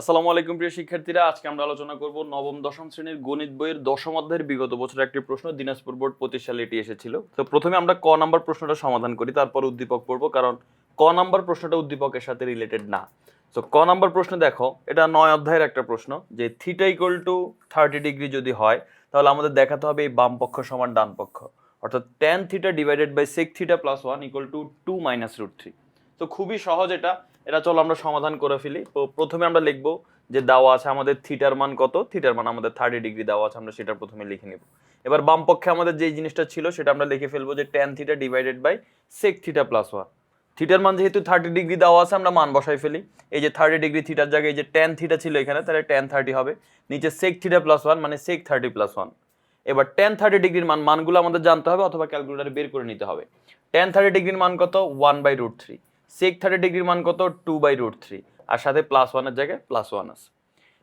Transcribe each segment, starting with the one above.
আসসালামু আলাইকুম প্রিয় শিক্ষার্থীরা, আজকে আমরা আলোচনা করব নবম, দশম শ্রেণির গণিত বইয়ের দশম অধ্যায়ের বিগত বছরের একটি প্রশ্ন, দিনাজপুর বোর্ড পঁচিশ এটি এসেছিল। তো প্রথমে আমরা ক নাম্বার প্রশ্নটা সমাধান করি, তারপর উদ্দীপক পড়ব, কারণ ক নাম্বার প্রশ্নটা উদ্দীপকের সাথে রিলেটেড না। তো ক নাম্বার প্রশ্ন দেখো, এটা নয় অধ্যায়ের একটা প্রশ্ন, যে theta equal to thirty degree যদি হয়, তাহলে আমাদের দেখাতে হবে এই বাম পক্ষ সমান ডান পক্ষ। অর্থাৎ tan theta divided by sec theta plus one equal to two minus root three তো খুবই সহজ এটা এটা চলো আমরা সমাধান করে ফেলি। তো প্রথমে আমরা লিখব যে দেওয়া আছে আমাদের থিটার মান কত? থিটার মান আমাদের থার্টি ডিগ্রি দেওয়া আছে, আমরা সেটা প্রথমে লিখে নেব। এবার বাম পক্ষে আমাদের যে জিনিসটা ছিল, সেটা আমরা লিখে ফেলব যে tan theta divided by sec theta plus one থিটার মান যেহেতু থার্টি ডিগ্রি দেওয়া আছে, আমরা মান বসাই ফেলি। এই যে থার্টি ডিগ্রি থিটার জায়গায় যে টেন থিটা ছিল এখানে, তাহলে টেন থার্টি হবে। নিচে সেক থিটা প্লাস ওয়ান মানে সেক থার্টি প্লাস ওয়ান এবার টেন থার্টি ডিগ্রির মান, মানগুলো আমাদের জানতে হবে অথবা ক্যালকুলেটারে বের করে নিতে হবে। টেন থার্টি ডিগ্রির মান কত? One by root three sec thirty ডিগ্রির মান কত? টু বাই রুট থ্রি আর সাথে প্লাস ওয়ানের জায়গায় প্লাস ওয়ান আছে।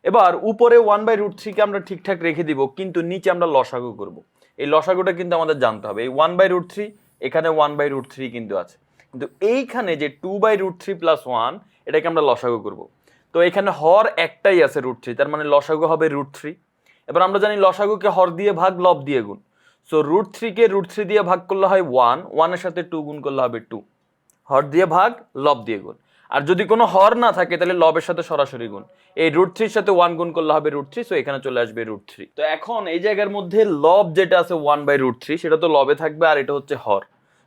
এবার উপরে ওয়ান বাই রুট থ্রিকে আমরা ঠিকঠাক রেখে দিব, কিন্তু নিচে আমরা লসাগু করব। এই লসাগুটা কিন্তু আমাদের জানতে হবে। এই ওয়ান বাই রুট থ্রি এখানে ওয়ান বাই রুট থ্রি কিন্তু আছে। কিন্তু এইখানে যে two by root three plus one এটাকে আমরা লসাগু করব। তো এখানে হর একটাই আছে রুট থ্রি তার মানে লসাগু হবে রুট থ্রি এবার আমরা জানি লসাগুকে হর দিয়ে ভাগ, লব দিয়ে গুণ। সো রুট থ্রিকে রুট থ্রি দিয়ে ভাগ করলে হয় ওয়ান ওয়ানের সাথে টু গুণ করলে হবে টু হর দিয়ে ভাগ, লব দিয়ে গুণ। আর যদি কোনো হর না থাকে, তাহলে লবের সাথে সরাসরি গুণ। এই রুট থ্রির সাথে ওয়ান গুণ করলে হবে রুট থ্রি সো এখানে চলে আসবে রুট থ্রি তো এখন এই জায়গার মধ্যে লব যেটা আছে ওয়ান বাই রুট থ্রি সেটা তো লবে থাকবে, আর এটা হচ্ছে হর।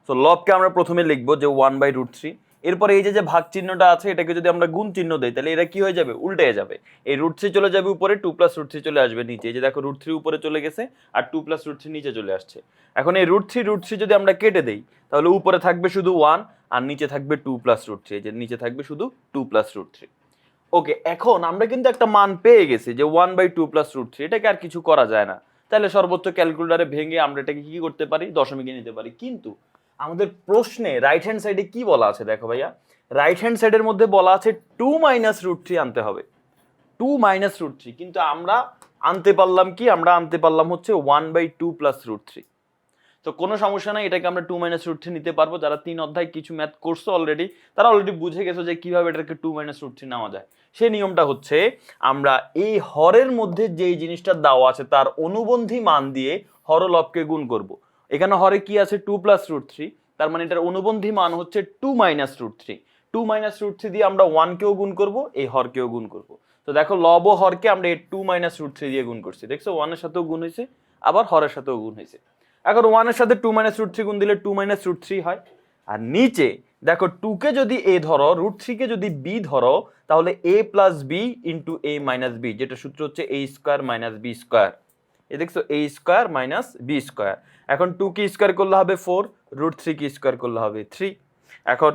সো লবকে আমরা প্রথমে লিখব যে ওয়ান বাই রুট থ্রি এরপরে এই যে ভাগ চিহ্নটা আছে, এটাকে যদি আমরা গুণ চিহ্ন দিই, তাহলে এটা কি হয়ে যাবে? উল্টে যাবে। এই রুট থ্রি চলে যাবে উপরে টু প্লাস রুট থ্রি চলে আসবে নিচে। এই যে দেখো রুট থ্রি উপরে চলে গেছে আর টু প্লাস রুট থ্রি নিচে চলে আসছে। এখন এই রুট থ্রি রুট থ্রি যদি আমরা কেটে দেই, তাহলে উপরে থাকবে শুধু ওয়ান আর নিচে থাকবে টু প্লাস রুট থ্রি যে নিচে থাকবে শুধু two plus root three okay এখন আমরা কিন্তু একটা মান পেয়ে গেছি যে one by two plus root three এটাকে আর কিছু করা যায় না। তাহলে সর্বোচ্চ ক্যালকুলেটারে ভেঙে আমরা এটাকে কি করতে পারি? দশমিকে নিতে পারি। কিন্তু আমাদের প্রশ্নে রাইট হ্যান্ড সাইডে কি বলা আছে দেখো ভাইয়া? রাইট হ্যান্ড সাইডের মধ্যে বলা আছে টু মাইনাস রুট থ্রি আনতে হবে। টু মাইনাস রুট থ্রি কিন্তু আমরা আনতে পারলাম কি? আমরা আনতে পারলাম হচ্ছে one by two plus root three তো কোনো সমস্যা নাই, এটাকে আমরা টু মাইনাস রুট থ্রি নিতে পারব। যারা তিন অধ্যায় কিছু ম্যাথ করছ অলরেডি তারা অলরেডি বুঝে গেছো যে কীভাবে এটাকে টু মাইনাস রুট থ্রি নেওয়া যায়। সেই নিয়মটা হচ্ছে, আমরা এই হরের মধ্যে যেই জিনিসটা দেওয়া আছে, তার অনুবন্ধী মান দিয়ে হরলবকে গুণ করব। এখানে হরে কি আছে? টু প্লাস রুট থ্রি তার মানে এটার অনুবন্ধী মান হচ্ছে two minus root three two minus root three দিয়ে আমরা ওয়ানকেও গুণ করব, এই হরকেও গুণ করব। তো দেখো লব ও হরকে আমরা এই টু মাইনাস রুট থ্রি দিয়ে গুণ করছি। দেখছ? ওয়ানের সাথেও গুণ হয়েছে, আবার হরের সাথেও গুণ হয়েছে। এখন ওয়ানের সাথে টু মাইনাস রুট থ্রি গুণ দিলে টু মাইনাস রুট থ্রি হয়। আর নিচে দেখো টুকে যদি এ ধরো রুট থ্রিকে যদি বি ধরো, তাহলে A plus B into A minus B যেটা সূত্র হচ্ছে A square minus B square এ দেখছ? A square minus B square এখন টু কি স্কোয়ার করলে হবে ফোর রুট থ্রি কি স্কোয়ার করলে হবে থ্রি এখন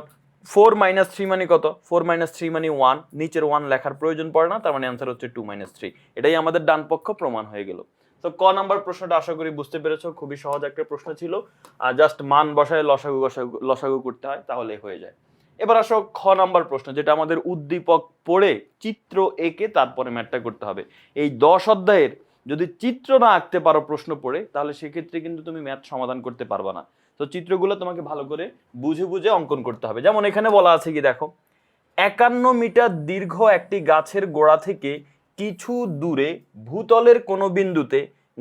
ফোর মাইনাস থ্রি মানে কত? ফোর মাইনাস থ্রি মানে ওয়ান নিচের ওয়ান লেখার প্রয়োজন পড়ে না, তার মানে অ্যান্সার হচ্ছে টু মাইনাস থ্রি এটাই আমাদের ডান পক্ষ প্রমাণ হয়ে গেল। তো ক নাম্বার প্রশ্নটা আশা করি বুঝতে পেরেছ, খুবই সহজ একটা প্রশ্ন ছিল। আর জাস্ট মান বসায়, লসাগু লসাগু করতে হয়, তাহলে হয়ে যায়। এবার আসো খ নাম্বার প্রশ্ন, যেটা আমাদের উদ্দীপক পড়ে চিত্র এঁকে তারপরে ম্যাটটা করতে হবে। এই দশ অধ্যায়ের যদি চিত্র না আঁকতে পারো প্রশ্ন পড়ে, তাহলে সেক্ষেত্রে কিন্তু তুমি ম্যাথ সমাধান করতে পারবে না। তো চিত্রগুলো তোমাকে ভালো করে বুঝে বুঝে অঙ্কন করতে হবে। যেমন এখানে বলা আছে কি, দেখো, একান্ন মিটার দীর্ঘ একটি গাছের গোড়া থেকে কিছু দূরে ভূতলের কোনো বিন্দুতে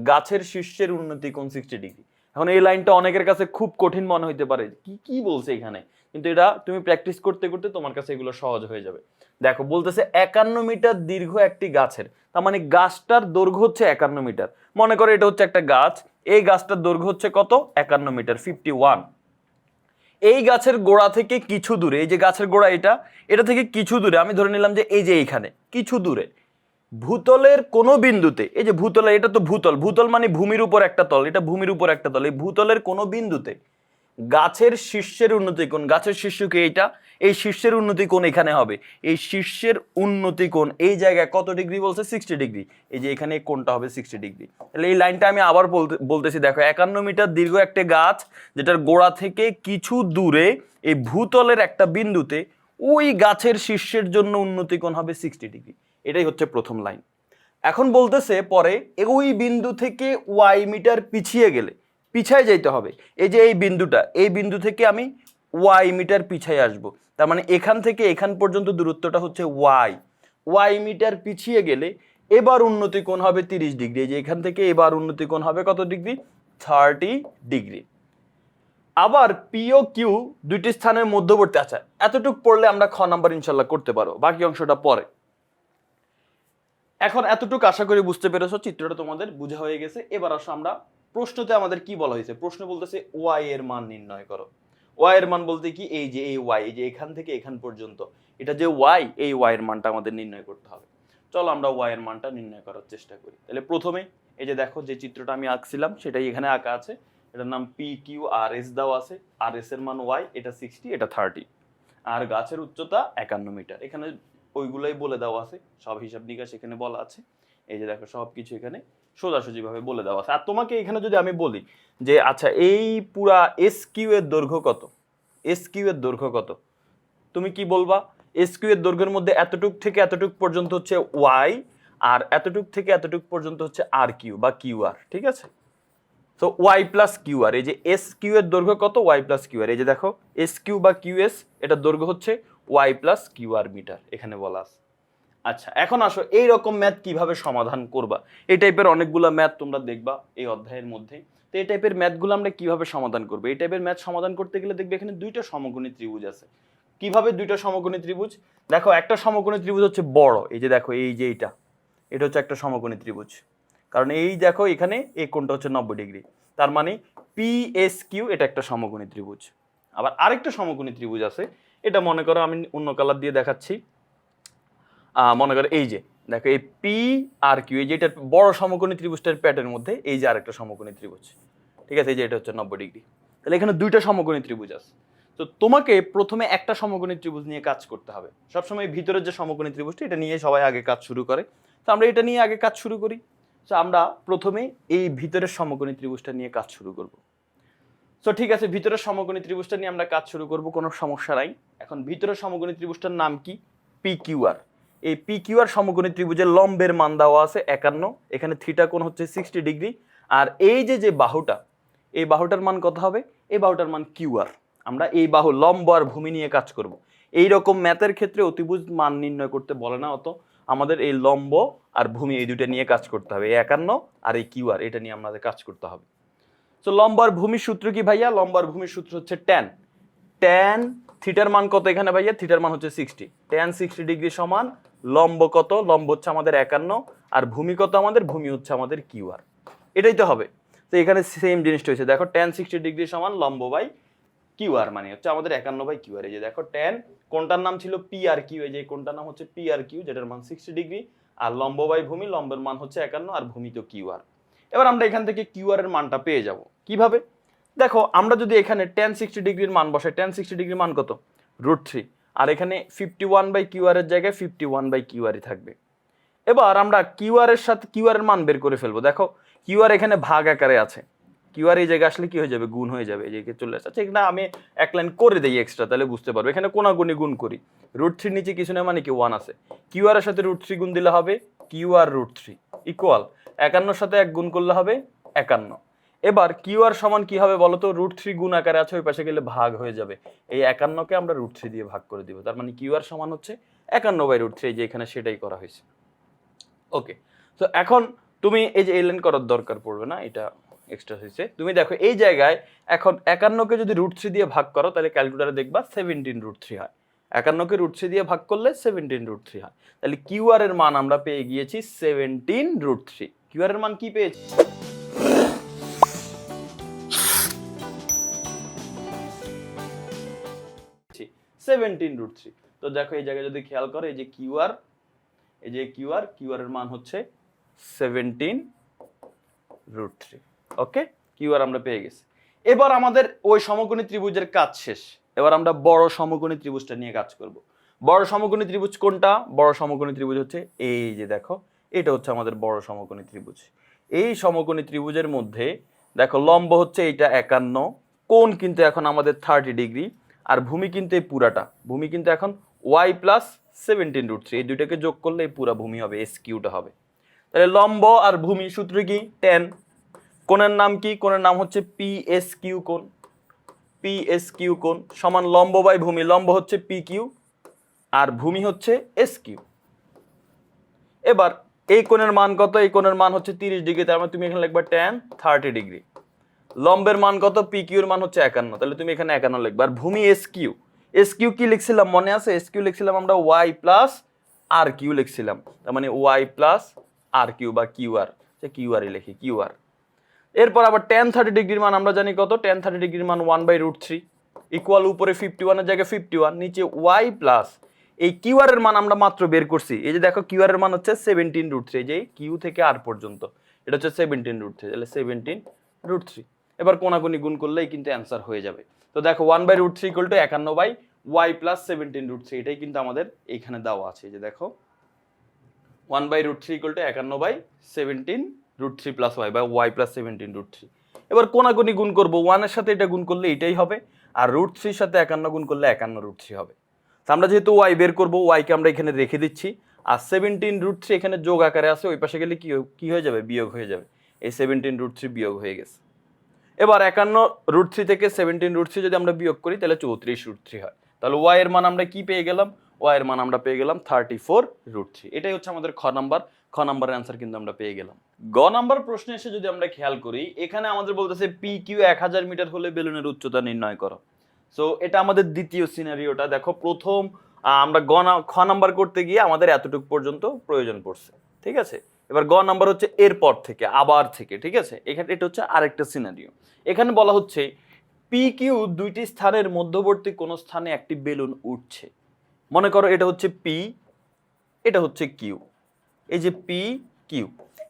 গাছের শীর্ষের উন্নতি কোন সিক্সটি ডিগ্রি এখন এই লাইনটা অনেকের কাছে খুব কঠিন মনে হইতে পারে। কি কি বলছে এখানে? কিন্তু এটা তুমি প্র্যাকটিস করতে করতে তোমার কাছে এগুলো সহজ হয়ে যাবে। দেখো, বলতেছে একান্ন মিটার দীর্ঘ একটি গাছের। তার মানে গাছটার দৈর্ঘ্য হচ্ছে একান্ন মিটার। মনে করো এটা হচ্ছে একটা গাছ। এই গাছটার দৈর্ঘ্য হচ্ছে কত? একান্ন মিটার ফিফটি ওয়ান এই গাছের গোড়া থেকে কিছু দূরে, এই যে গাছের গোড়া এটা এটা থেকে কিছু দূরে, আমি ধরে নিলাম যে এই যে এইখানে, কিছু দূরে। ভূতলের কোনো বিন্দুতে, এই যে ভূতলে, এটা তো ভূতল। ভূতল মানে ভূমির উপর একটা তল, এটা ভূমির উপর একটা তল। এই ভূতলের কোনো বিন্দুতে গাছের শীর্ষের উন্নতি কোণ, গাছের শীর্ষকে এইটা? এই শীর্ষের উন্নতি কোণ এখানে হবে। এই শীর্ষের উন্নতি কোণ, এই জায়গায় কত ডিগ্রি বলছে? Sixty degree. এই যে এখানে কোনটা হবে সিক্সটি ডিগ্রি। তাহলে এই লাইনটা আমি আবার বলতে, বলতেছি, দেখো, একান্ন মিটার দীর্ঘ একটা গাছ যেটার গোড়া থেকে কিছু দূরে এই ভূতলের একটা বিন্দুতে ওই গাছের শীর্ষের জন্য উন্নতি কোণ হবে সিক্সটি ডিগ্রি। এটাই হচ্ছে প্রথম লাইন। এখন বলতেছে পরে ওই বিন্দু থেকে ওয়াই মিটার পিছিয়ে গেলে পিছায় যাইতে হবে। এই যে এই বিন্দুটা, এই বিন্দু থেকে আমি ওয়াই মিটার পিছায় আসব। তার মানে এখান থেকে এখান পর্যন্ত দূরত্বটা হচ্ছে ওয়াই। ওয়াই মিটার পিছিয়ে গেলে এবার উন্নতি কোণ হবে তিরিশ ডিগ্রি। যে এখান থেকে এবার উন্নতি কোণ হবে কত ডিগ্রি? Thirty degree. আবার পিও কিউ দুইটি স্থানের মধ্যবর্তী আছে। এতটুকু পড়লে আমরা খ নাম্বার ইনশাল্লাহ করতে পারব বাকি অংশটা পরে। এখন এতটুকু আশা করি বুঝতে পেরেছ, চিত্রটা তোমাদের বোঝা হয়ে গেছে। এবার আসো আমরা প্রশ্নতে আমাদের কি বলা হয়েছে? প্রশ্ন বলতেছে ওয়াই এর মান নির্ণয় করো। ওয়াই এর মান বলতে কি? এই যে, এই ওয়াই এই যে এখান থেকে এখান পর্যন্ত। এটা যে ওয়াই এই ওয়াই এর মানটা আমাদের নির্ণয় করতে হবে। চলো আমরা ওয়াই এর মানটা নির্ণয় করার চেষ্টা করি। তাহলে প্রথমে এই যে দেখো যে চিত্রটা আমি আঁকছিলাম, সেটাই এখানে আঁকা আছে। এটার নাম পি কিউ আর এস দেওয়া আছে। আর এস এর মান ওয়াই এটা সিক্সটি এটা থার্টি আর গাছের উচ্চতা একান্ন মিটার। এখানে ওইগুলাই বলে দেওয়া আছে। সব হিসাব নিকাশ এখানে বলা আছে। এই যে দেখো সব কিছু এখানে সোজাসুজিভাবে বলে দেওয়া আছে। আর তোমাকে এখানে যদি আমি বলি যে আচ্ছা এই পুরা এস কিউ এর দৈর্ঘ্য কত? এস কিউ এর দৈর্ঘ্য কত? তুমি কি বলবা? এস কিউ এর দৈর্ঘ্যের মধ্যে এতটুক থেকে এতটুক পর্যন্ত হচ্ছে ওয়াই আর এতটুক থেকে এতটুক পর্যন্ত হচ্ছে আর কিউ বা কিউ আর ঠিক আছে? তো ওয়াই প্লাস কিউ আর এই যে এস কিউ এর দৈর্ঘ্য কত? ওয়াই প্লাস কিউ আর এই যে দেখো এস কিউ বা কিউ এস এটার দৈর্ঘ্য হচ্ছে y plus Q R metre এখানে বলা আছে। আচ্ছা এখন আসো এই রকম ম্যাথ কীভাবে সমাধান করবা? এই টাইপের অনেকগুলো ম্যাথ তোমরা দেখবা এই অধ্যায়ের মধ্যে। তো এই টাইপের ম্যাথগুলো আমরা কীভাবে সমাধান করব? এই টাইপের ম্যাথ সমাধান করতে গেলে দেখবে এখানে দুইটা সমকোণী ত্রিভুজ আছে। কীভাবে দুইটা সমকোণী ত্রিভুজ? দেখো, একটা সমকোণী ত্রিভুজ হচ্ছে বড়, এই যে দেখো, এই যে এইটা। এটা হচ্ছে একটা সমকোণী ত্রিভুজ। কারণ এই দেখো, এখানে এই কোণটা হচ্ছে নব্বই ডিগ্রি। তার মানে পি এস কিউ এটা একটা সমকোণী ত্রিভুজ। আবার আরেকটা সমকোণী ত্রিভুজ আছে, এটা মনে করো আমি অন্য কালার দিয়ে দেখাচ্ছি। মনে করো এই যে, দেখো এই পি আর কিউ এই যে এটা বড় সমকোণী ত্রিভুজটার প্যাটের মধ্যে এই যে আরেকটা সমকোণী ত্রিভুজ। ঠিক আছে? এই যে এটা হচ্ছে নব্বই ডিগ্রি। তাহলে এখানে দুইটা সমকোণী ত্রিভুজ আছে। তো তোমাকে প্রথমে একটা সমকোণী ত্রিভুজ নিয়ে কাজ করতে হবে। সবসময় ভিতরের যে সমকোণী ত্রিভুজটা, এটা নিয়ে সবাই আগে কাজ শুরু করে। তো আমরা এটা নিয়ে আগে কাজ শুরু করি। তো আমরা প্রথমে এই ভিতরের সমকোণী ত্রিভুজটা নিয়ে কাজ শুরু করব। তো ঠিক আছে, ভিতরের সমকোণী ত্রিভুজটা নিয়ে আমরা কাজ শুরু করব, কোনো সমস্যা নাই। এখন ভিতরের সমকোণী ত্রিভুজটার নাম কি? পি কিউআর এই পি কিউআর সমকোণী ত্রিভুজের লম্বের মান দেওয়া আছে একান্ন, এখানে থিটা কোণ হচ্ছে সিক্সটি ডিগ্রি। আর এই যে যে বাহুটা, এই বাহুটার মান কত হবে? এই বাহুটার মান কিউআর আমরা এই বাহু লম্ব আর ভূমি নিয়ে কাজ করব। এই রকম ম্যাথের ক্ষেত্রে অতিভুজ মান নির্ণয় করতে বলে না অত। আমাদের এই লম্ব আর ভূমি এই দুইটা নিয়ে কাজ করতে হবে। এই একান্ন আর এই কিউআর এটা নিয়ে আমাদের কাজ করতে হবে। তো লম্ব আর ভূমির সূত্র কি ভাইয়া? লম্ব আর ভূমির সূত্র হচ্ছে ট্যান ট্যান থিটার মান কত এখানে ভাইয়া? থিটার মান হচ্ছে সিক্সটি ট্যান সিক্সটি ডিগ্রি সমান লম্ব কত? লম্ব হচ্ছে আমাদের একান্ন, আর ভূমি কত আমাদের? ভূমি হচ্ছে আমাদের কিউআর এটাই তো হবে। তো এখানে সেম জিনিসটা হয়েছে। দেখো ট্যান সিক্সটি ডিগ্রি সমান লম্ব বাই কিউআর মানে হচ্ছে আমাদের একান্ন বাই কিউআর এই যে দেখো ট্যান কোনটার নাম ছিল পি আর কিউ এই যে কোনটার নাম হচ্ছে পি আর কিউ যেটার মান সিক্সটি ডিগ্রি আর লম্ব বাই ভূমি, লম্বের মান হচ্ছে একান্ন, আর ভূমি তো কিউআর এবার আমরা এখান থেকে কিউআর এর মানটা পেয়ে যাব। কীভাবে? দেখো, আমরা যদি এখানে টেন সিক্সটি ডিগ্রির মান বসাই টেন সিক্সটি ডিগ্রির মান কত? রুট থ্রি আর এখানে ফিফটি ওয়ান বাই কিউআর এর জায়গায় ফিফটি ওয়ান বাই কিউআরই থাকবে। এবার আমরা কিউআর এর সাথে কিউআর এর মান বের করে ফেলব। দেখো কিউআর এখানে ভাগ আকারে আছে। কিউআর এই জায়গায় আসলে কি হয়ে যাবে? গুণ হয়ে যাবে। এই জায়গায় চলে আসছে আচ্ছা না আমি এক লাইন করে দিই এক্সট্রা তাহলে বুঝতে পারব। এখানে কোনাগুনি গুণ করি। রুট থ্রির নিচে কিছু না মানে কি? ওয়ান আছে। কিউআর এর সাথে রুট থ্রি গুণ দিলে হবে Q R root three equal একান্নর সাথে এক গুণ করলে হবে একান্ন। এবার কিউআর সমান কি হবে বলো তো রুট থ্রি গুণ আকারে আছে, ওই পাশে গেলে ভাগ হয়ে যাবে। এই একান্নকে আমরা রুট থ্রি দিয়ে ভাগ করে দিব। তার মানে কিউআর সমান হচ্ছে একান্ন বাই রুট থ্রি যে এখানে সেটাই করা হয়েছে। ওকে তো এখন তুমি এই যে এলেন করার দরকার পড়বে না, এটা এক্সট্রা হয়েছে। তুমি দেখো, এই জায়গায় এখন একান্নকে যদি রুট থ্রি দিয়ে ভাগ করো, তাহলে ক্যালকুলেটারে দেখবা সেভেন্টিন রুট থ্রি হয়। একান্নকে রুট থ্রি দিয়ে ভাগ করলে সেভেন্টিন রুট থ্রি হয়। তাহলে কিউআর এর মান আমরা পেয়ে গিয়েছি সেভেন্টিন রুট থ্রি কিউআর এর মান কি পেয়েছি? সেভেন্টিন রুট থ্রি তো দেখো এই জায়গায় যদি খেয়াল করো, এই যে কিউআর এই যে কিউআর কিউআর এর মান হচ্ছে seventeen root three okay Q R আমরা পেয়ে গেছি। এবার আমাদের ওই সমকোণী ত্রিভুজের কাজ শেষ। এবার আমরা বড় সমকোণী ত্রিভুজটা নিয়ে কাজ করব। বড় সমকোণী ত্রিভুজ কোনটা? বড় সমকোণী ত্রিভুজ হচ্ছে এই যে দেখো, এটা হচ্ছে আমাদের বড় সমকোণী ত্রিভুজ। এই সমকোণী ত্রিভুজের মধ্যে, দেখো লম্ব হচ্ছে এইটা একান্ন, কোণ কিন্তু এখন আমাদের থার্টি ডিগ্রি আর ভূমি কিন্তু এই পুরাটা। ভূমি কিন্তু এখন y plus seventeen root three এই দুইটাকে যোগ করলে এই পুরা ভূমি হবে এস কিউটা হবে। তাহলে লম্ব আর ভূমি সূত্র কি? টেন কোণের নাম কি? কোণের নাম হচ্ছে পি এস কিউ কোণ। পি এস কিউ কোণ সমান লম্ব বাই ভূমি। লম্ব হচ্ছে পি কিউ আর ভূমি হচ্ছে এস কিউ এবার এই কোণের মান কত? এই কোণের মান হচ্ছে তিরিশ ডিগ্রি। তার মানে তুমি এখানে লিখবা টেন থার্টি ডিগ্রি লম্বের মান কত? পি কিউর মান হচ্ছে একান্ন। তাহলে তুমি এখানে একান্ন লিখবে। আর ভূমি এস কিউ এস কিউ কি লিখছিলাম? মনে আছে? এস কিউ লিখছিলাম আমরা ওয়াই প্লাস আর কিউ লিখছিলাম। তার মানে ওয়াই প্লাস আর কিউ বা কিউ আর কিউ আরই লিখি কিউ আর এরপর আবার টেন থার্টি ডিগ্রির মান আমরা জানি কত? টেন থার্টি ডিগ্রির মান one by root three equal উপরে ফিফটি ওয়ানের জায়গায় ফিফটি ওয়ান নিচে ওয়াই প্লাস এই কিউআর এর মান আমরা মাত্র বের করছি। এই যে দেখো কিউআর এর মান হচ্ছে সেভেন্টিন রুট থ্রি যে কিউ থেকে আর পর্যন্ত। এটা হচ্ছে সেভেন্টিন রুট থ্রি তাহলে সেভেন্টিন রুট থ্রি এবার কোনাকুনি গুণ করলেই কিন্তু অ্যান্সার হয়ে যাবে। তো দেখো one by root three equal to একান্ন by y plus seventeen root three এটাই কিন্তু আমাদের এইখানে দেওয়া আছে, যে দেখো one by root three equal to একান্ন by seventeen root three plus y বা y plus seventeen root three এবার কোনাকুনি গুণ করব ওয়ানের সাথে এটা গুণ করলে এটাই হবে, আর রুট থ্রির সাথে একান্ন গুণ করলে একান্ন রুট থ্রি হবে। তো আমরা যেহেতু ওয়াই বের করব ওয়াইকে আমরা এখানে রেখে দিচ্ছি, আর সেভেন্টিন রুট থ্রি এখানে যোগ আকারে আছে, ওই পাশে গেলে কী কী হয়ে যাবে? বিয়োগ হয়ে যাবে। এই সেভেন্টিন রুট থ্রি বিয়োগ হয়ে গেছে। এবার একান্ন রুট থ্রি থেকে সেভেন্টিন রুট থ্রি যদি আমরা বিয়োগ করি, তাহলে চৌত্রিশ রুট থ্রি হয়। তাহলে ওয়াই এর মান আমরা কি পেয়ে গেলাম? ওয়াই এর মান আমরা পেয়ে গেলাম থার্টি ফোর রুট থ্রি এটাই হচ্ছে আমাদের খ নাম্বার। খ নাম্বারের অ্যান্সার কিন্তু আমরা পেয়ে গেলাম। গ নাম্বার প্রশ্নে এসে যদি আমরা খেয়াল করি, এখানে আমাদের বলতেছে পি কিউ এক হাজার মিটার হলে বেলুনের উচ্চতা নির্ণয় করো। সো এটা আমাদের দ্বিতীয় সিনারিওটা দেখো, প্রথম আমরা গ খ নাম্বার করতে গিয়ে আমাদের এতটুকু পর্যন্ত প্রয়োজন পড়ছে। ঠিক আছে? এবার গ নাম্বার হচ্ছে এরপর থেকে, আবার থেকে, ঠিক আছে? এখানে এটা হচ্ছে আরেকটা সিনারিও এখানে বলা হচ্ছে পি কিউ দুইটি স্থানের মধ্যবর্তী কোন স্থানে একটি বেলুন উঠছে। মনে করো এটা হচ্ছে পি এটা হচ্ছে কিউ এই যে পি কিউ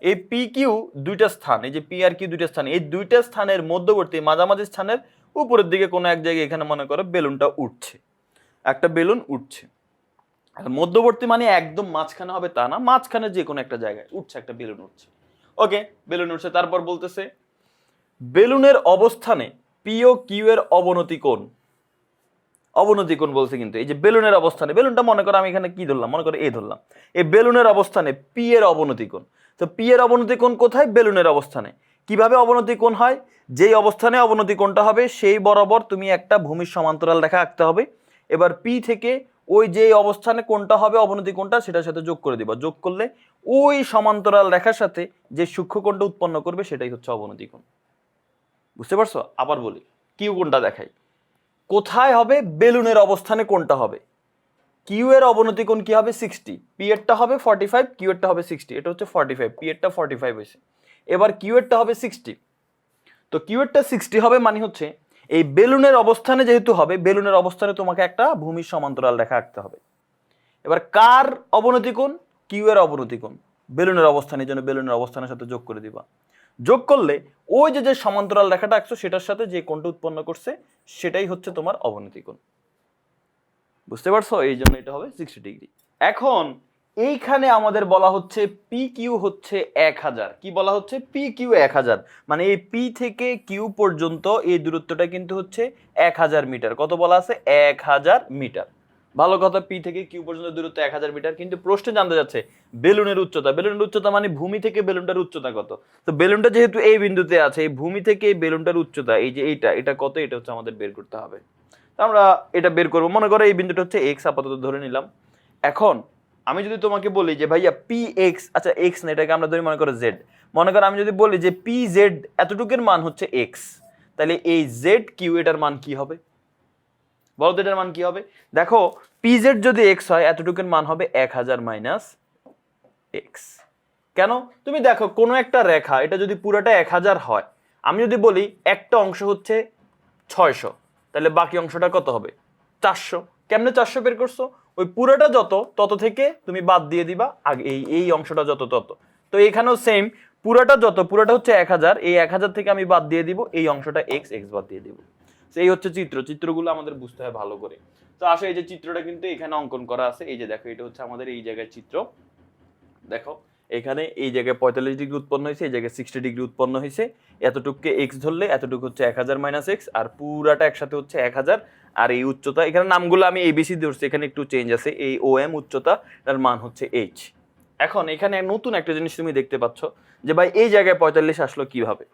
এই পি কিউ দুইটা স্থান, এই যে পি আর কিউ দুইটা স্থান, এই দুইটা স্থানের মধ্যবর্তী, মাঝামাঝি স্থানের উপরের দিকে কোনো এক জায়গায় এখানে মনে করো বেলুনটা উঠছে। একটা বেলুন উঠছে। মধ্যবর্তী মানে একদম মাঝখানে হবে তা না, মাঝখানে যে কোনো একটা জায়গায় উঠছে, একটা বেলুন উঠছে। ওকে বেলুন উঠছে, তারপর বলতেছে, বেলুনের অবস্থানে পিও কিউ এর অবনতি কোণ? অবনতি কোণ বলছে কিন্তু, এই যে বেলুনের অবস্থানে, বেলুনটা মনে করো আমি এখানে কি ধরলাম? মনে করো এই ধরলাম। এই বেলুনের অবস্থানে পি এর অবনতি কোণ। তো পি এর অবনতি কোণ কোথায়? বেলুনের অবস্থানে। কীভাবে অবনতি কোণ হয়? যেই অবস্থানে অবনতি কোণটা হবে, সেই বরাবর তুমি একটা ভূমির সমান্তরাল রেখা আঁকতে হবে। এবার পি থেকে ওই যে অবস্থানে কোনটা হবে, অবনতি কোনটা, সেটার সাথে যোগ করে দিবা। যোগ করলে ওই সমান্তরাল রেখার সাথে যে সূক্ষ্ম কোণটা উৎপন্ন করবে, সেটাই হচ্ছে অবনতি কোণ। বুঝতে পারছ? আবার বলি কিউ কোনটা দেখাই। কোথায় হবে? বেলুনের অবস্থানে কোনটা হবে। কিউ এর অবনতি কোণ কি হবে? সিক্সটি পি এরটা হবে ফর্টি ফাইভ কিউ এরটা হবে সিক্সটি এটা হচ্ছে ফর্টি ফাইভ পি এরটা ফর্টি ফাইভ হয়েছে। এবার কিউ এরটা হবে সিক্সটি তো কিউ এরটা সিক্সটি হবে মানে হচ্ছে এই বেলুনের অবস্থানে যেহেতু হবে, বেলুনের অবস্থানে তোমাকে একটা ভূমির সমান্তরাল রেখা আঁকতে হবে। এবার কার অবনতি কোণ? কিউ এর অবনতি কোণ। বেলুনের অবস্থান, এই জন্য বেলুনের অবস্থানের সাথে যোগ করে দিবা। যোগ করলে ওই যে যে সমান্তরাল রেখাটা আঁকছো, সেটার সাথে যে কোণটা উৎপন্ন করছে, সেটাই হচ্ছে তোমার অবনতি কোণ। বুঝতে পারছ? এই জন্য এটা হবে সিক্সটি ডিগ্রি এখন এইখানে আমাদের বলা হচ্ছে পি কিউ হচ্ছে এক হাজার। কি বলা হচ্ছে? পি কিউ এক হাজার। মানে এই পি থেকে কিউ পর্যন্ত এই দূরত্বটা কিন্তু হচ্ছে এক হাজার মিটার। কত বলা আছে? এক হাজার মিটার। ভালো কথা পি থেকে কিউ পর্যন্ত দূরত্ব এক হাজার মিটার। কিন্তু প্রশ্নে জানতে যাচ্ছে, বেলুনের উচ্চতা। বেলুনের উচ্চতা মানে ভূমি থেকে বেলুনটার উচ্চতা কত? তো বেলুনটা যেহেতু এই বিন্দুতে আছে, এই ভূমি থেকে এই বেলুনটার উচ্চতা, এই যে এইটা, এটা কত? এটা হচ্ছে আমাদের বের করতে হবে। আমরা এটা বের করব। মনে করো এই বিন্দুটা হচ্ছে এক্স আপাতত ধরে নিলাম। এখন আমি যদি তোমাকে বলি যে ভাইয়া পি এক্স আচ্ছা এক্স না, এটাকে আমরা ধরি মনে করো জেড মনে করো আমি যদি বলি যে পি জেড এতটুকুর মান হচ্ছে এক্স তাহলে এই জেড কিউ এটার মান কি হবে? বলো তো এটার মান কি হবে? দেখো পি জেড যদি এক্স হয়, এতটুকুর মান হবে এক হাজার মাইনাস এক্স কেন? তুমি দেখো, কোনো একটা রেখা, এটা যদি পুরোটা এক হাজার হয়, আমি যদি বলি একটা অংশ হচ্ছে ছয়শো, তাহলে বাকি অংশটা কত হবে? চারশো। কেমনে চারশো বের করছ? ওই পুরোটা যত, তত থেকে তুমি বাদ দিয়ে দিবা, আগে এই এই অংশটা যত, তত। তো এখানেও সেম পুরোটা যত, পুরোটা হচ্ছে এক হাজার, এই এক হাজার থেকে আমি বাদ দিয়ে দিব, এই অংশটা এক্স এক্স বাদ দিয়ে দিব। তো এই হচ্ছে চিত্র, চিত্রগুলো আমাদের বুঝতে হয় ভালো করে। তো আসলে এই যে চিত্রটা কিন্তু এখানে অঙ্কন করা আছে, এই যে দেখো, এটা হচ্ছে আমাদের এই জায়গায় চিত্র। দেখো এখানে এই জায়গায় পঁয়তাল্লিশ ডিগ্রি উৎপন্ন হয়েছে, এই জায়গায় সিক্সটি ডিগ্রি উৎপন্ন হয়েছে। এতটুকুকে এক্স ধরলে এতটুকু হচ্ছে এক হাজার মাইনাস এক্স আর পুরাটা একসাথে হচ্ছে এক হাজার। আর এই উচ্চতা, এখানে নামগুলো আমি এই বেশি ধরছি, এখানে একটু চেঞ্জ আছে। এই ও এম উচ্চতা, তার মান হচ্ছে এইচ এখন এখানে নতুন একটা জিনিস তুমি দেখতে পাচ্ছ, যে ভাই এই জায়গায় পঁয়তাল্লিশ আসলো কীভাবে?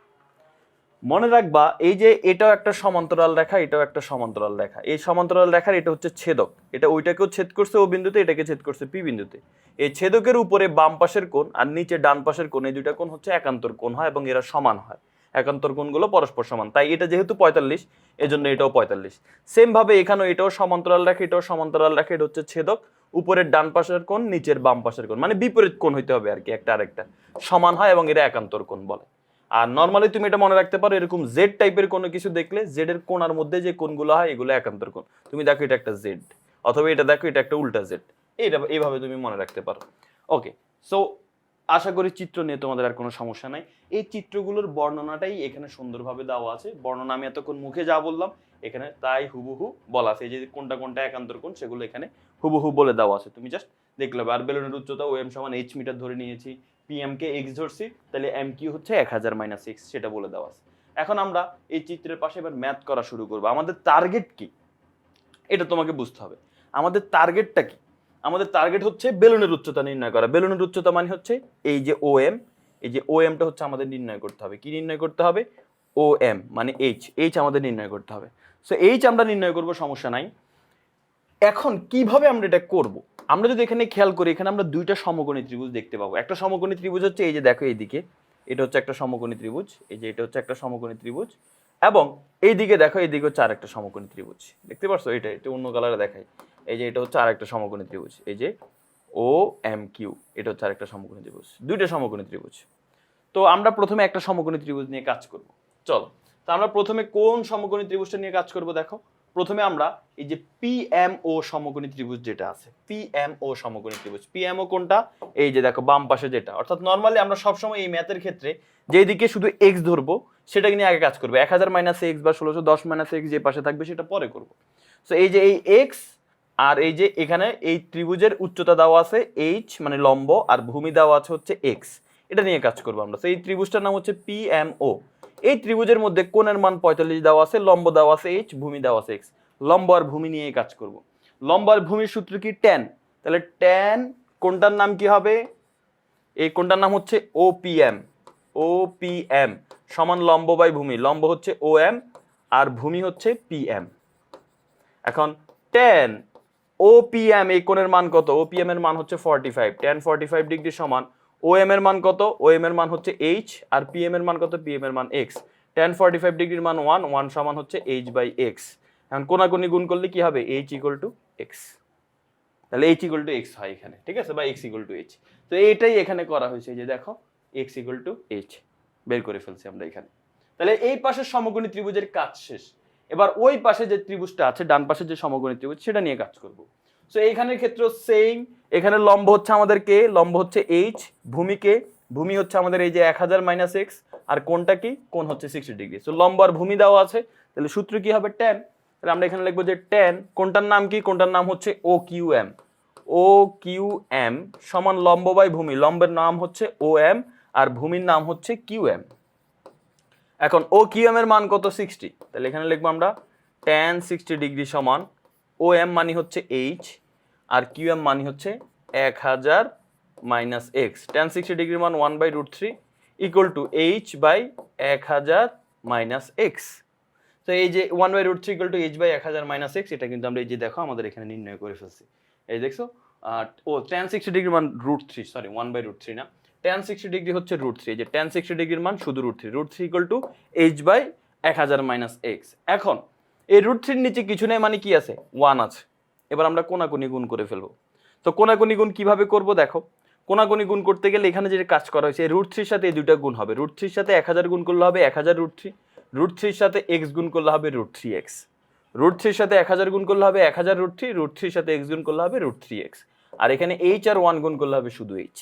মনে রাখবা, এই যে এটাও একটা সমান্তরাল রেখা, এটাও একটা সমান্তরাল রেখা। এই সমান্তরাল রেখার এটা হচ্ছে ছেদক। এটা ওইটাকেও ছেদ করছে ও বিন্দুতে, এটাকে ছেদ করছে পি বিন্দুতে। এই ছেদকের উপরে বাম পাশের কোণ আর নিচে ডান পাশের কোণ, এই দুইটা কোণ হচ্ছে একান্তর কোণ হয় এবং এরা সমান হয়। একান্তর কোণগুলো পরস্পর সমান। তাই এটা যেহেতু পঁয়তাল্লিশ, এজন্য এটাও পঁয়তাল্লিশ। সেম ভাবে এখানেও এটাও সমান্তরাল রেখা, এটাও সমান্তরাল রেখা, এটা হচ্ছে ছেদক। উপরের ডান পাশের কোণ, নিচের বাম পাশের কোণ। মানে বিপরীত কোণ হইতে হবে আর কি, একটা আরেকটা। সমান হয় এবং এরা একান্তর কোণ বলে। আর নর্মালি তুমি এটা মনে রাখতে পারো, এরকম জেড টাইপের কোনো কিছু দেখলে জেড এর কোণার মধ্যে যে কোণগুলো হয়, এগুলো একান্তর কোণ। তুমি দেখো এটা একটা জেড অথবা এটা দেখো এটা একটা উল্টা জেড এইটা, এইভাবে তুমি মনে রাখতে পারো। ওকে সো আশা করি চিত্র নিয়ে তোমাদের আর কোনো সমস্যা নাই। এই চিত্রগুলোর বর্ণনাটাই এখানে সুন্দরভাবে দেওয়া আছে। বর্ণনা আমি এতক্ষণ মুখে যা বললাম, এখানে তাই হুবহু বলা আছে। যে কোনটা কোনটা একান্তর কোণ, সেগুলো এখানে হুবহু বলে দেওয়া আছে। তুমি জাস্ট দেখলে আর বেলুনের উচ্চতা ও এম সমান এইচ মিটার ধরে নিয়েছি। পিএম কে এক্স ধরছি, তাহলে এম কিউ হচ্ছে এক হাজার মাইনাস এক্স সেটা বলে দেওয়া আছে। এখন আমরা এই চিত্রের পাশে এবার ম্যাথ করা শুরু করব। আমাদের টার্গেট কি? এটা তোমাকে বুঝতে হবে। আমাদের টার্গেটটা কি? আমাদের টার্গেট হচ্ছে বেলুনের উচ্চতা নির্ণয় করা। বেলুনের উচ্চতা মানে হচ্ছে এই যে ও এম এই যে ও এমটা হচ্ছে আমাদের নির্ণয় করতে হবে। কি নির্ণয় করতে হবে? ও এম মানে এইচ এইচ আমাদের নির্ণয় করতে হবে। সো এইচ আমরা নির্ণয় করব, সমস্যা নাই। এখন কীভাবে আমরা এটা করব? আমরা যদি এখানে খেয়াল করি, এখানে আমরা দুইটা সমকোণী ত্রিভুজ দেখতে পাবো। একটা সমকোণী ত্রিভুজ হচ্ছে এই যে দেখো এইদিকে, এটা হচ্ছে একটা সমকোণী ত্রিভুজ, এই যে এটা হচ্ছে একটা সমকোণী ত্রিভুজ, এবং এইদিকে দেখো, এইদিকে হচ্ছে আরেকটা সমকোণী ত্রিভুজ। দেখতে পারছ? এটা এটা অন্য কালারে দেখাই। এই যে এটা হচ্ছে আর একটা সমকোণী ত্রিভুজ। এই যে ও এম কিউ এটা হচ্ছে আরেকটা সমকোণী ত্রিভুজ। দুইটা সমকোণী ত্রিভুজ। তো আমরা প্রথমে একটা সমকোণী ত্রিভুজ নিয়ে কাজ করব। চলো, তো আমরা প্রথমে কোন সমকোণী ত্রিভুজটা নিয়ে কাজ করব দেখো। প্রথমে আমরা এই যে পিএমও সমকোণী ত্রিভুজ যেটা আছে পিএমও সমকোণী ত্রিভুজ। পিএমও কোনটা? এই যে দেখো, বাম পাশে যেটা। অর্থাৎ নর্মালি আমরা সবসময় এই ম্যাথের ক্ষেত্রে যেই দিকে শুধু এক্স ধরবো, সেটাকে নিয়ে আগে কাজ করব। এক হাজার মাইনাস এক্স বা ষোলোশো, দশ মাইনাস এক্স যে পাশে থাকবে, সেটা পরে করব। সো এই যে এই এক্স আর এই যে এখানে এই ত্রিভুজের উচ্চতা দেওয়া আছে এইচ মানে লম্ব, আর ভূমি দেওয়া আছে হচ্ছে এক্স এটা নিয়ে কাজ করব আমরা। তো এই ত্রিভুজটার নাম হচ্ছে পিএমও এই ত্রিভুজের মধ্যে কোণের মান পঁয়তাল্লিশ দেওয়া আছে, লম্ব দেওয়া আছে এইচ ভূমি দেওয়া আছে এক্স লম্ব আর ভূমি নিয়ে কাজ করব। লম্ব আর ভূমির সূত্র কি? ট্যান তাহলে ট্যান কোনটার নাম কি হবে? এই কোনটার নাম হচ্ছে ওপিএম ওপিএম সমান লম্ব বাই ভূমি। লম্ব হচ্ছে ও এম আর ভূমি হচ্ছে পিএম এখন টেন ওপিএম এই কোণের মান কত? ওপিএম এর মান হচ্ছে forty five tan forty five degree সমান ও এম এর মান কত? ও এম এর মান হচ্ছে এইচ আর পিএম এর মান কত? পিএম এর মান এক্স টেন ফর্টি ফাইভ ডিগ্রির মান ওয়ান ওয়ান সমান হচ্ছে এইচ বাই এক্স এখন কোনাকুনি গুণ করলে কি হবে? এইচ ইকুয়াল টু এক্স তাহলে এইচ ইকুয়াল টু এক্স হয় এখানে, ঠিক আছে? বা এক্স ইকুয়াল টু এইচ তো এইটাই এখানে করা হয়েছে যে দেখো এক্স ইকুয়াল টু এইচ বের করে ফেলছি আমরা এখানে। তাহলে এই পাশের সমকোণী ত্রিভুজের কাজ শেষ। এবার ওই পাশে যে ত্রিভুজটা আছে, ডান পাশে যে সমকোণী ত্রিভুজ, সেটা নিয়ে কাজ করব। সো এইখানের ক্ষেত্রে সেম এখানে লম্ব হচ্ছে আমাদের কে লম্ব হচ্ছে এইচ ভূমিকে ভূমি হচ্ছে আমাদের এই যে এক হাজার মাইনাস এক্স আর কোনটা কি? কোন হচ্ছে সিক্সটি ডিগ্রি সো লম্ব আর ভূমি দেওয়া আছে, তাহলে সূত্র কি হবে? টেন তাহলে আমরা এখানে লিখব যে টেন কোনটার নাম কি? কোনটার নাম হচ্ছে O Q M O Q M সমান লম্ব বাই ভূমি। লম্বের নাম হচ্ছে ও এম আর ভূমির নাম হচ্ছে কিউ এম এখন ও কিউ এম এর মান কত? সিক্সটি তাহলে এখানে লিখব আমরা টেন সিক্সটি ডিগ্রি সমান ও এম মানি হচ্ছে এইচ আর কিউ এম মানি হচ্ছে এক হাজার minus X tan sixty degree মান one by root three equal to H by এক হাজার মাইনাস এক্স তো এই যে one by root three equal to H by এক হাজার মাইনাস এক্স এটা কিন্তু আমরা এই যে দেখো, আমাদের এখানে নির্ণয় করে ফেলছি। এই দেখছ? ও টেন সিক্সটি ডিগ্রি মান root three sorry one by root three না। টেন সিক্সটি ডিগ্রি হচ্ছে রুট থ্রি যে টেন সিক্সটি ডিগ্রির মান শুধু root three root three equal to H by এক হাজার মাইনাস এক্স এখন এই রুট থ্রির নিচে কিছু নেই মানে কি আছে? ওয়ান আছে। এবার আমরা কোনাকুনি গুণ করে ফেলব। তো কোনাকুনি গুণ কীভাবে করব দেখো? কোনাকুনি গুণ করতে গেলে এখানে যেটা কাজ করা হয়েছে রুট থ্রির সাথে এই দুইটা গুণ হবে। রুট থ্রির সাথে এক হাজার গুণ করলে হবে এক হাজার রুট থ্রি রুট থ্রির সাথে এক্স গুণ করলে হবে রুট থ্রি এক্স রুট থ্রির সাথে এক হাজার গুণ করলে হবে এক হাজার রুট থ্রি রুট থ্রির সাথে এক্স গুণ করলে হবে রুট থ্রি এক্স আর এখানে এইচ আর ওয়ান গুণ করলে হবে শুধু এইচ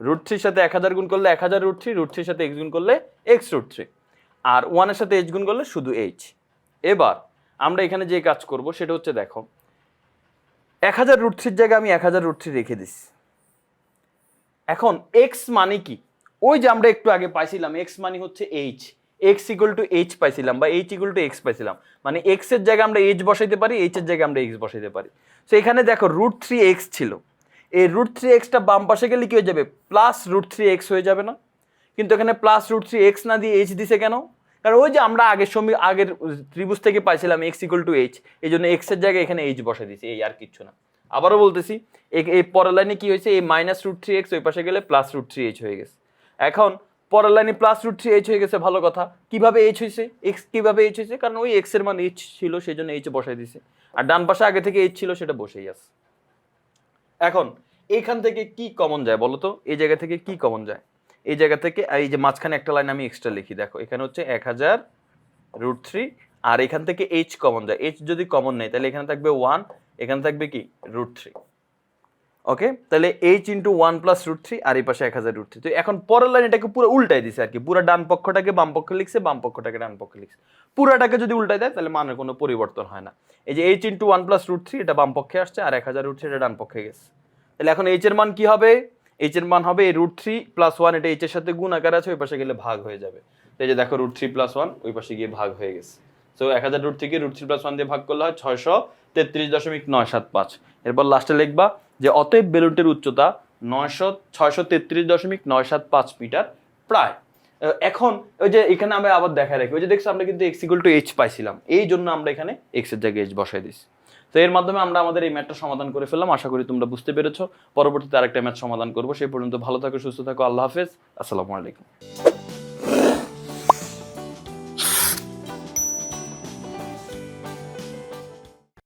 রুট থ্রির সাথে এক হাজার গুণ করলে এক হাজার রুট থ্রি রুট থ্রির সাথে এক্স গুণ করলে এক্স রুট থ্রি আর ওয়ানের সাথে এইচ গুণ করলে শুধু এইচ এবার আমরা এখানে যে কাজ করব সেটা হচ্ছে দেখো, এক হাজার রুট থ্রির জায়গায় আমি এক হাজার রুট থ্রি রেখে দিচ্ছি এখন এক্স মানে কি? ওই যে আমরা একটু আগে পাইছিলাম এক্স মানে হচ্ছে H X equal to H পাইছিলাম বা এইচ ইকুয়াল টু এক্স পাইছিলাম। মানে এক্সের জায়গায় আমরা এইচ বসাইতে পারি এইচ এর জায়গায় আমরা এক্স বসাইতে পারি। তো এখানে দেখো রুট থ্রি এক্স ছিল। এই রুট থ্রি এক্সটা বাম পাশে গেলে কি হয়ে যাবে? প্লাস রুট থ্রি এক্স হয়ে যাবে না। কিন্তু এখানে প্লাস রুট থ্রি এক্স না দিয়ে এইচ দিছে কেন? কারণ ওই যে আমরা আগের সময়, আগের ত্রিভুজ থেকে পাইছিলাম এক্স ইকুয়াল টু এইচ এই জন্য এক্সের জায়গায় এখানে এইচ বসে দিয়েছি, এই আর কিচ্ছু না। আবারও বলতেছি, এই- পরের লাইনে কি হয়েছে? এই মাইনাস রুট থ্রি এক্স ওই পাশে গেলে প্লাস রুট থ্রি এইচ হয়ে গেছে। এখন পরের লাইনে প্লাস রুট থ্রি এইচ হয়ে গেছে, ভালো কথা। কীভাবে এইচ হয়েছে? এক্স কীভাবে এইচ হয়েছে? কারণ ওই এক্সের মান এইচ ছিল সেই জন্য এইচ বসাই দিছে আর ডান পাশে আগে থেকে এইচ ছিল, সেটা বসেই আছে। এখন, এইখান থেকে কি কমন যায় বলো তো এই জায়গা থেকে কি কমন যায়? এই জায়গা থেকে, এই যে মাঝখানে একটা লাইন আমি এক্সট্রা লিখি, দেখো, এখানে হচ্ছে এক হাজার রুট থ্রি আর এখান থেকে এইচ কমন যায়। এইচ যদি কমন নেই, তাহলে এখানে থাকবে ওয়ান এখানে থাকবে কি? রুট থ্রি ওকে তাহলে H into one plus root three আর এই পাশে এক হাজার রুট থ্রি তো এখন পরের লাইন এটাকে পুরো উল্টাই দিছে আর কি। পুরো ডান পক্ষটাকে বাম পক্ষে লিখছে, বাম পক্ষটাকে ডান পক্ষে লিখছে। পুরাটাকে যদি উল্টাই দেয়, তাহলে মানের কোনো পরিবর্তন হয় না। এই যে H into one plus root three এটা বাম পক্ষে আসছে, আর এক হাজার রুট থ্রি এটা ডান পক্ষে গেছে। তাহলে এখন এইচ এর মান কি হবে? এইচ এর মান হবে রুট থ্রি প্লাস ওয়ান এটা এইচ এর সাথে গুণ আকার আছে, ওই পাশে গেলে ভাগ হয়ে যাবে। তো এই যে দেখো রুট থ্রি প্লাস ওয়ান ওই পাশে গিয়ে ভাগ হয়ে গেছে। তো এক হাজার রুট থেকে রুট থ্রি প্লাস ওয়ান দিয়ে ভাগ করলে হয় ছয়শো তেত্রিশ দশমিক নয় সাত পাঁচ। এরপর লাস্টে লিখবা যে অতএব বেলুনটির উচ্চতা নয়শো, ছয়শো তেত্রিশ দশমিক নয় সাত পাঁচ মিটার প্রায়। এখন ওই যে এখানে আমরা আবার দেখায় রাখি, ওই যে দেখছ আমরা কিন্তু এক্স ইকুয়াল টু এইচ পাইছিলাম। এই জন্য আমরা এখানে এক্সের জায়গায় এইচ বসাই দিছি তো এর মাধ্যমে আমরা আমাদের এই ম্যাচটা সমাধান করে ফেললাম। আশা করি তোমরা বুঝতে পেরেছ। পরবর্তীতে আরেকটা ম্যাচ সমাধান করব। সেই পর্যন্ত ভালো থাকো, সুস্থ থাকো। আল্লাহ হাফেজ। আসসালামু আলাইকুম।